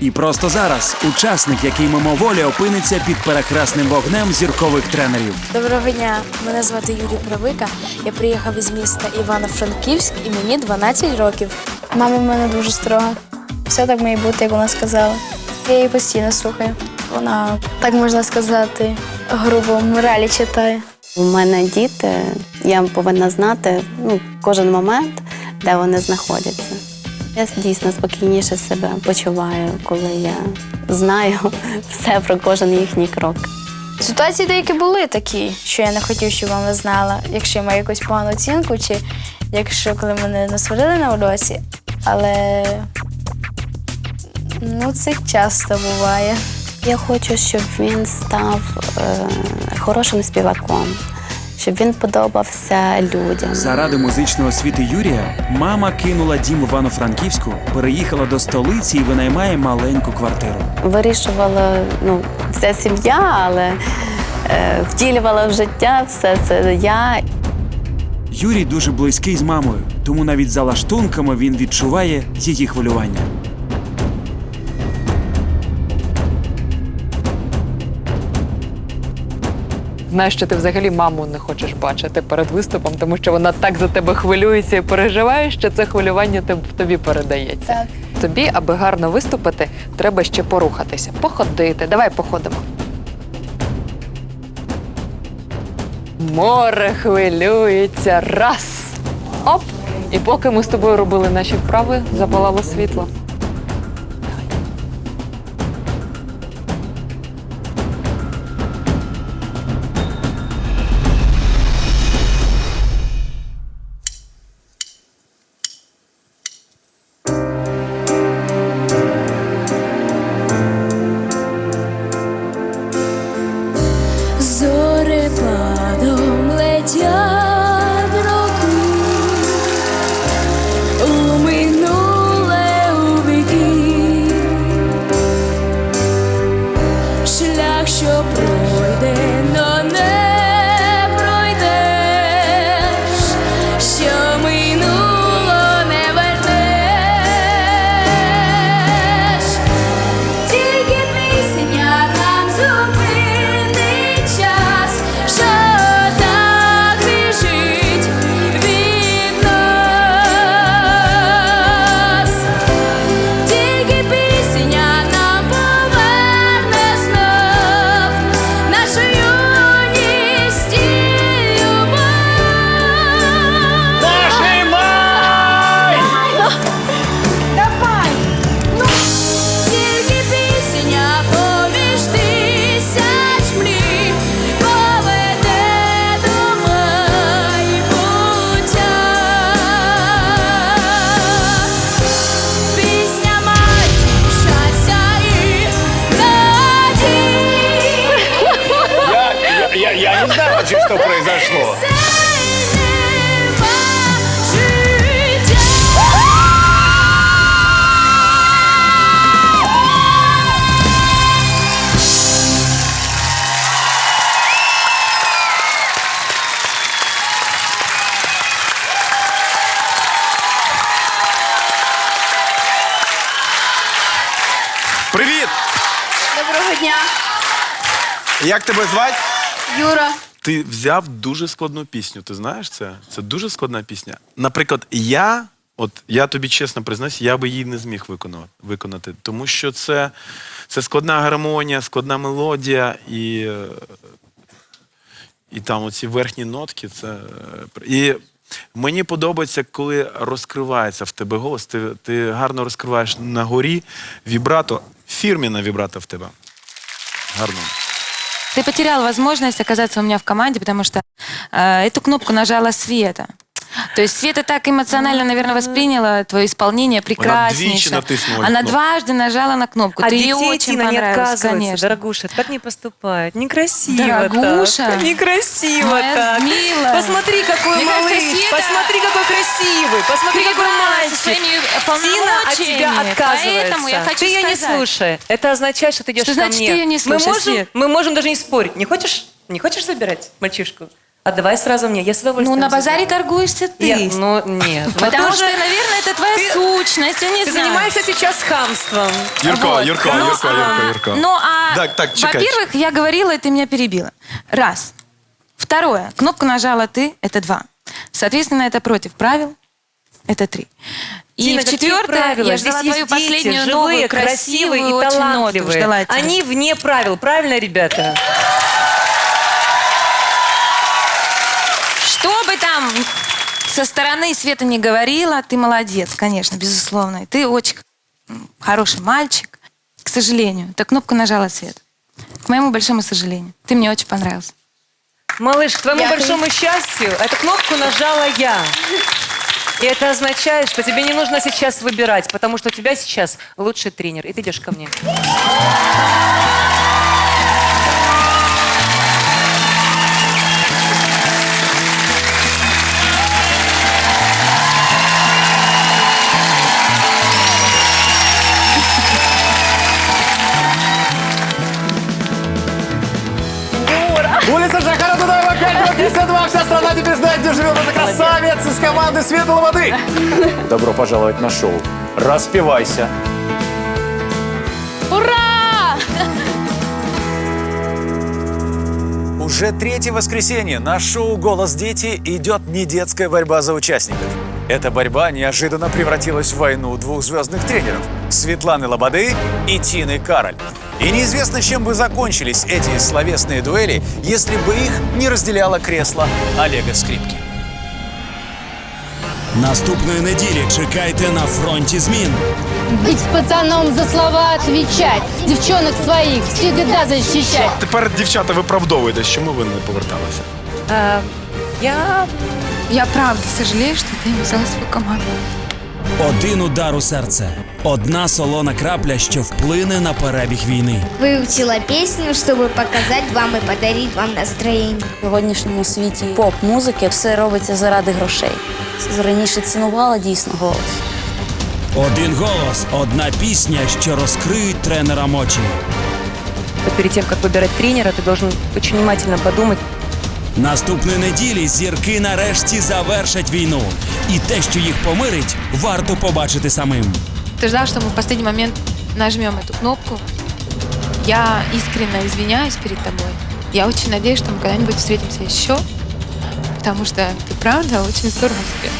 І просто зараз учасник, який мимоволі опиниться під перехресним вогнем зіркових тренерів. Доброго дня, мене звати Юрій Правика. Я приїхав із міста Івано-Франківськ і мені 12 років. Мама в мене дуже строга. Все так має бути, як вона сказала. Я її постійно слухаю. Вона, так можна сказати, грубо моралі читає. У мене діти, я повинна знати ну, кожен момент, де вони знаходяться. Я дійсно спокійніше себе почуваю, коли я знаю все про кожен їхній крок. Ситуації деякі були такі, що я не хотів, щоб мама знала, якщо я маю якусь погану оцінку, чи якщо коли мене насварили на уроці. Але ну, це часто буває. Я хочу, щоб він став е, хорошим співаком, щоб він подобався людям. Заради музичної освіти Юрія мама кинула дім Івано-Франківську, переїхала до столиці і винаймає маленьку квартиру. Вирішувала ну, вся сім'я, але е, втілювала в життя все це я. Юрій дуже близький з мамою, тому навіть за лаштунками він відчуває її хвилювання. Знаєш, що ти взагалі маму не хочеш бачити перед виступом, тому що вона так за тебе хвилюється і переживає, що це хвилювання тобі передається. Так. Тобі, аби гарно виступити, треба ще порухатися, походити. Давай походимо. Море хвилюється. Раз. Оп! І поки ми з тобою робили наші вправи, запалало світло. Життя. Привіт! Доброго дня, Як тебе звати? Юра. Ти взяв дуже складну пісню. Ти знаєш це? Це дуже складна пісня. Наприклад, я, от я тобі чесно признаюсь, я би її не зміг виконати, тому що це, це складна гармонія, складна мелодія і, і там оці верхні нотки. Це, і мені подобається, коли розкривається в тебе голос. Ти, ти гарно розкриваєш на горі вібрато, фірміна вібрато в тебе. Гарно. Ты потерял возможность оказаться у меня в команде, потому что э, эту кнопку нажала Света. То есть Света так эмоционально, наверное, восприняла твое исполнение прекраснейшее. натиснула Она кнопку. дважды нажала на кнопку. А Ты ей детей очень Тина не понравилось, отказывается, конечно. дорогуша. Так не поступает. Некрасиво Дорогуша? так. Некрасиво Моя так. милая. Посмотри, какой Мне кажется, малыш. Света Посмотри, какой красивый. Посмотри, какой перебрала со мальчик. своими Тина от полномочиями. тебя отказывается. Поэтому я хочу ты ее не сказать. слушай. Это означает, что ты идешь Что ко значит, мне. ты её не мы можем, Свет? мы можем даже не спорить. Не хочешь, не хочешь забирать мальчишку? Отдавай сразу мне, я с Ну, удовольствием. на базаре заберу. торгуешься ты. Я- ну, нет. Вот Потому тоже что, наверное, это твоя сущность, я не Ты знаю. занимаешься сейчас хамством. Юрко, Вот. Юрко, Ну, Юрко, а- Юрко, Юрко. Ну, а, Так, так, чекай. во-первых, я говорила, и ты меня перебила. Раз. Второе. Кнопку нажала ты, это два. Соответственно, это против правил, это три. И Тина, в какие четвертое, правила? я Здесь ждала есть твою дети, последнюю живые, новую, красивые красивую, и очень ноту. талантливые. Ждала тебя. Они вне правил, правильно, ребята? Со стороны Света не говорила, ты молодец, конечно, безусловно. И Ты очень хороший мальчик. К сожалению, ты кнопку нажала Свет. К моему большому сожалению. Ты мне очень понравился. Малыш, к твоему Дякую. большому счастью, эту кнопку нажала я. И это означает, что тебе не нужно сейчас выбирать, потому что у тебя сейчас лучший тренер. И ты идешь ко мне. Знает, где живет эта красавец из команды Светлой Воды. Добро пожаловать на шоу. Распевайся. Уже третье воскресенье на шоу «Голос дети» идет не детская борьба за участников. Эта борьба неожиданно превратилась в войну двух звездных тренеров – Светланы Лободы и Тины Кароль. И неизвестно, чем бы закончились эти словесные дуэли, если бы их не разделяло кресло Олега Скрипки. Наступної неділі чекайте на фронті змін. Быть пацаном за слова отвечать, девчонок своих всегда защищать. Тепер дівчата виправдовуєтесь, чому ви не поверталися? А, я Я правда сожалею, что ты не взяла свою команду. Один удар у серце. Одна солона крапля, що вплине на перебіг війни. Выучила песню, чтобы показать вам и подарить вам настроение. В сьогоднішньому світі поп-музики все робиться заради грошей. Раніше цінувала дійсно голос. Один голос, одна пісня, що розкриють тренерам очі. перед тем, как выбирать тренера, ты должен очень внимательно подумать, Наступної неділі зірки нарешті завершать війну. І те, що їх помирить, варто побачити самим. Ты ждал, что мы в последний момент нажмем эту кнопку. Я искренне извиняюсь перед тобой. Я очень надеюсь, что мы когда-нибудь встретимся еще, потому что ты правда очень здорово спел.